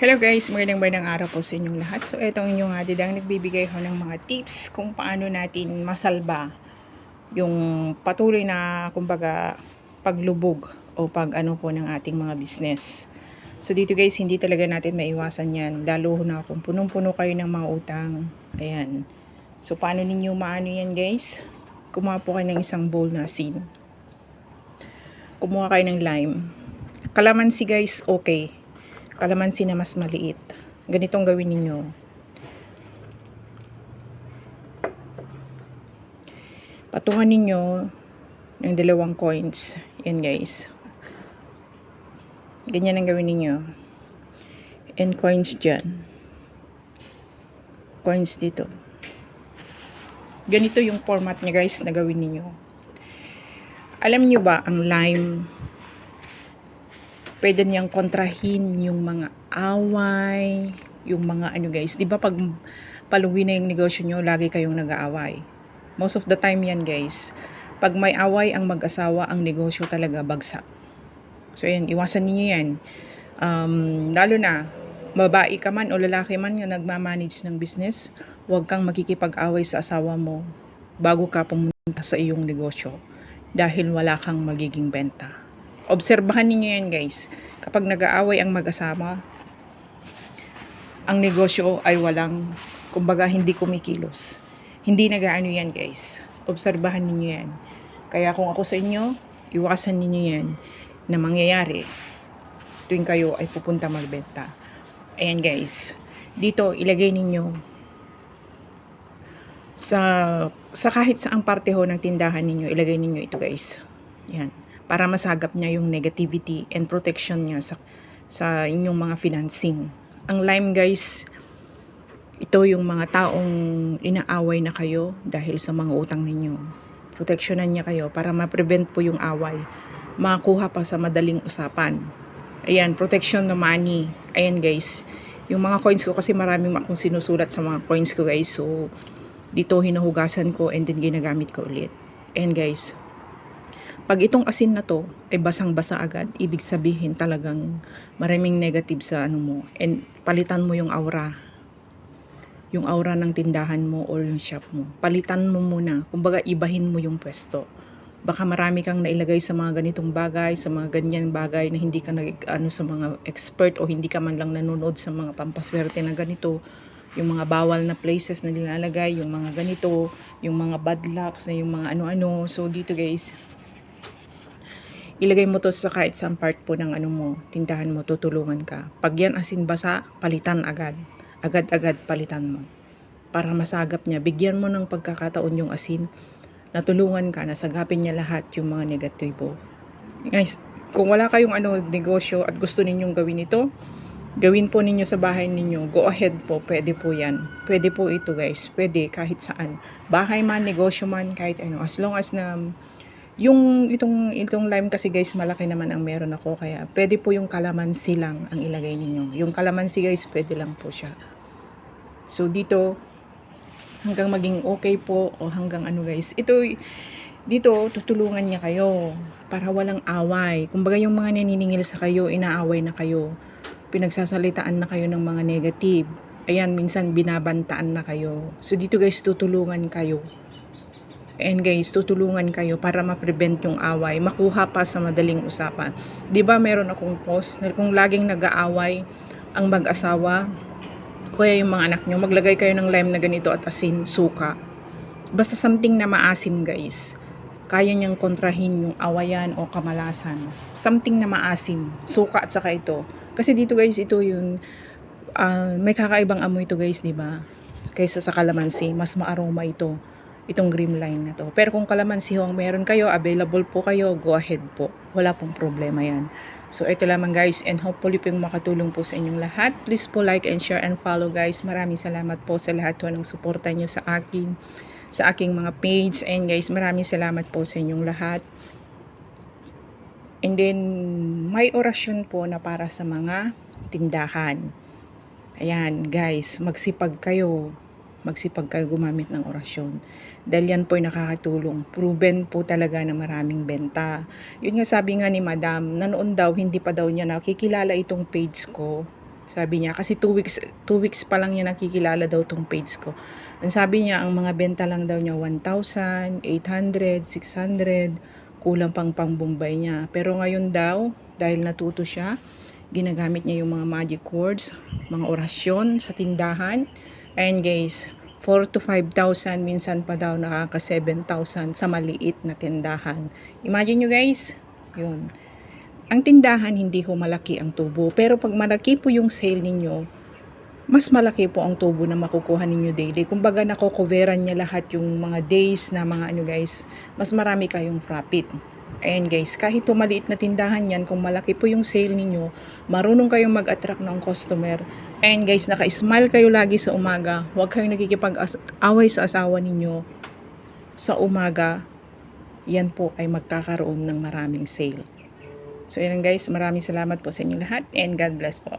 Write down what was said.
Hello guys, magandang magandang araw po sa inyong lahat. So, itong inyong atid ang nagbibigay ko ng mga tips kung paano natin masalba yung patuloy na, kumbaga, paglubog o pag ano po ng ating mga business. So, dito guys, hindi talaga natin maiwasan yan. Lalo na kung punong-puno kayo ng mga utang. Ayan. So, paano ninyo maano yan guys? Kumuha po kayo ng isang bowl na asin. Kumuha kayo ng lime. Kalamansi guys, okay kalamansi na mas maliit. Ganitong gawin ninyo. Patungan ninyo ng dalawang coins. Yan guys. Ganyan ang gawin ninyo. And coins dyan. Coins dito. Ganito yung format niya guys na gawin ninyo. Alam niyo ba ang lime pwede niyang kontrahin yung mga away, yung mga ano guys. Di ba pag palugi na yung negosyo nyo, lagi kayong nag-aaway. Most of the time yan guys. Pag may away ang mag-asawa, ang negosyo talaga bagsak. So yan, iwasan niyo yan. Um, lalo na, babae ka man o lalaki man na nagmamanage ng business, huwag kang makikipag-away sa asawa mo bago ka pumunta sa iyong negosyo dahil wala kang magiging benta obserbahan ninyo yan guys. Kapag nag-aaway ang mag-asama, ang negosyo ay walang, kumbaga hindi kumikilos. Hindi nag-aano yan guys. Obserbahan ninyo yan. Kaya kung ako sa inyo, iwasan ninyo yan na mangyayari tuwing kayo ay pupunta magbenta. Ayan guys. Dito, ilagay ninyo sa sa kahit saang parte ho ng tindahan ninyo, ilagay ninyo ito guys. Yan para masagap niya yung negativity and protection niya sa, sa inyong mga financing. Ang lime guys, ito yung mga taong inaaway na kayo dahil sa mga utang ninyo. Proteksyonan niya kayo para ma-prevent po yung away. Makakuha pa sa madaling usapan. Ayan, protection na money. Ayan guys. Yung mga coins ko kasi maraming akong sinusulat sa mga coins ko guys. So, dito hinuhugasan ko and then ginagamit ko ulit. Ayan guys. Pag itong asin na to ay basang-basa agad, ibig sabihin talagang maraming negative sa ano mo. And palitan mo yung aura. Yung aura ng tindahan mo or yung shop mo. Palitan mo muna. Kumbaga ibahin mo yung pwesto. Baka marami kang nailagay sa mga ganitong bagay, sa mga ganyan bagay na hindi ka nag, ano, sa mga expert o hindi ka man lang nanonood sa mga pampaswerte na ganito yung mga bawal na places na nilalagay, yung mga ganito, yung mga bad lucks, na yung mga ano-ano. So, dito guys, ilagay mo to sa kahit saan part po ng ano mo, tindahan mo, tutulungan ka. Pag yan asin basa, palitan agad. Agad-agad palitan mo. Para masagap niya, bigyan mo ng pagkakataon yung asin, natulungan ka, nasagapin niya lahat yung mga negatibo. Guys, kung wala kayong ano, negosyo at gusto ninyong gawin ito, gawin po ninyo sa bahay ninyo, go ahead po, pwede po yan. Pwede po ito guys, pwede kahit saan. Bahay man, negosyo man, kahit ano, as long as na yung itong itong lime kasi guys malaki naman ang meron ako kaya pwede po yung kalamansi lang ang ilagay ninyo. Yung kalamansi guys pwede lang po siya. So dito hanggang maging okay po o hanggang ano guys. Ito dito tutulungan niya kayo para walang away. Kumbaga yung mga naniningil sa kayo, inaaway na kayo. Pinagsasalitaan na kayo ng mga negative. Ayan, minsan binabantaan na kayo. So dito guys tutulungan kayo And guys, tutulungan kayo para ma-prevent yung away, makuha pa sa madaling usapan. 'Di ba meron akong post na kung laging nag-aaway ang mag-asawa, kaya yung mga anak nyo, maglagay kayo ng lime na ganito at asin, suka. Basta something na maasim guys. Kaya niyang kontrahin yung awayan o kamalasan. Something na maasim, suka at saka ito. Kasi dito guys, ito yung uh, may kakaibang amoy ito guys, 'di ba? Kaysa sa kalamansi, mas maaroma ito itong green line na to. Pero kung kalamansi ho ang meron kayo, available po kayo, go ahead po. Wala pong problema yan. So, ito lamang guys and hopefully po makatulong po sa inyong lahat. Please po like and share and follow guys. Maraming salamat po sa lahat po ng suporta nyo sa akin, sa aking mga page. And guys, maraming salamat po sa inyong lahat. And then, may orasyon po na para sa mga tindahan. Ayan, guys, magsipag kayo magsipag kayo gumamit ng orasyon. Dahil yan po nakakatulong. Proven po talaga na maraming benta. Yun nga sabi nga ni madam, nanoon daw, hindi pa daw niya nakikilala itong page ko Sabi niya, kasi 2 weeks, 2 weeks pa lang niya nakikilala daw tong page ko. Ang sabi niya, ang mga benta lang daw niya 1,000, 800, 600, kulang pang pang Bombay niya. Pero ngayon daw, dahil natuto siya, ginagamit niya yung mga magic words, mga orasyon sa tindahan. Ayan guys, 4 to 5,000, minsan pa daw nakaka 7,000 sa maliit na tindahan. Imagine nyo guys, yun. Ang tindahan hindi ho malaki ang tubo, pero pag malaki po yung sale ninyo, mas malaki po ang tubo na makukuha ninyo daily. Kumbaga nakokoveran niya lahat yung mga days na mga ano guys, mas marami kayong profit. Ayan guys, kahit po maliit na tindahan yan, kung malaki po yung sale ninyo, marunong kayong mag-attract ng customer. Ayan guys, naka-smile kayo lagi sa umaga. Huwag kayong nakikipag-away sa asawa ninyo sa umaga. Yan po ay magkakaroon ng maraming sale. So yan guys, maraming salamat po sa inyo lahat and God bless po.